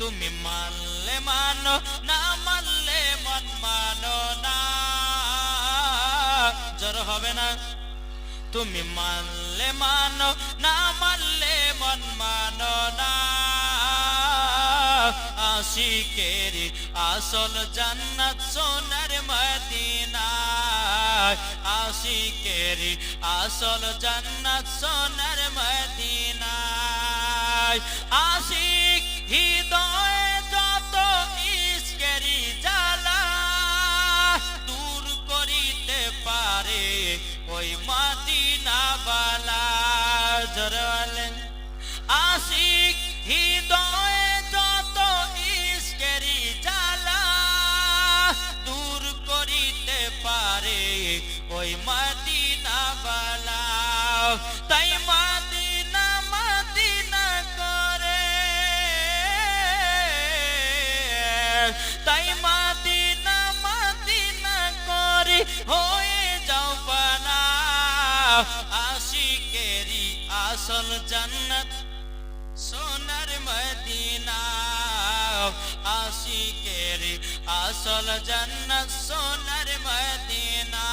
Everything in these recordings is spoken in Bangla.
তুমি মানলে মানো, না মানলে মন মানো না। জ্বর হবে না। তুমি মানলে মানো, না মানলে মন মানো না। আশিকেরি আসল জান্নাত সোনার মদিনা। আশিকেরি আসল জান্নাত সোনার মদিনা। ওই মাদিনা বালা জরওয়ালেন আশিক হৃদয়ে আসল জান্নাত সোনার মদিনা। আশিকেরি আসল জান্নাত সোনার মদিনা।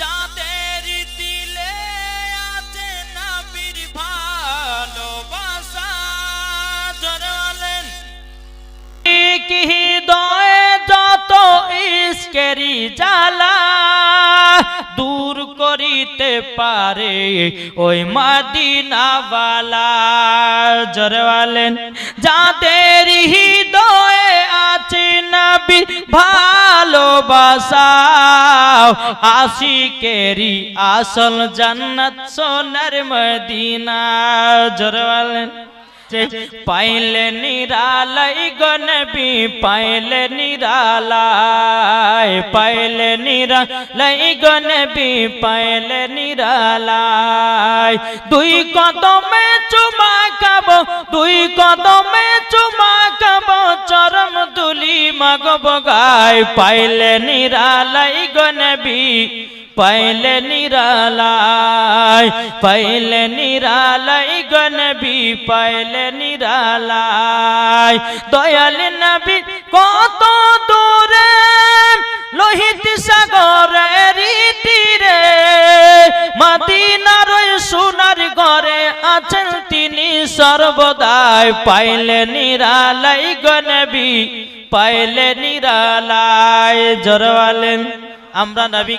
যাদের দিলে আছে নবীর ভালোবাসা। জোরে বলেন কি হৃদয়ে যত দূর করিতে পারে ওই মাদিনাওয়ালা। জোরে বলেন, যাদের হৃদয়ে আছে নবীর ভালোবাসা আশিকেরি আসল জান্নাত সোনার মদিনা। জোরে বলেন। পাইলে নিরালাই গনবি পাইলে নিরালাই পাইলে নিরালাই গনবি পাইলে নিরালাই। দুই কদমে চুমা খাব, দুই কদমে চুমা খাব, চরম তুলি মাগব গায় পাইলে নিরালাই গনবি পাইলে নিরালাই পাইলে নিরালাই গনবি পাইলে নিরালাই দয়াল নবী কত দূরে লোহিত সাগরের তীরে মদিনার সোনার ঘরে আছেন তিনি সর্বদাই পাইলে নিরালাই গনবি পাইলে নিরালাই জরওয়ালেন আমরা নবী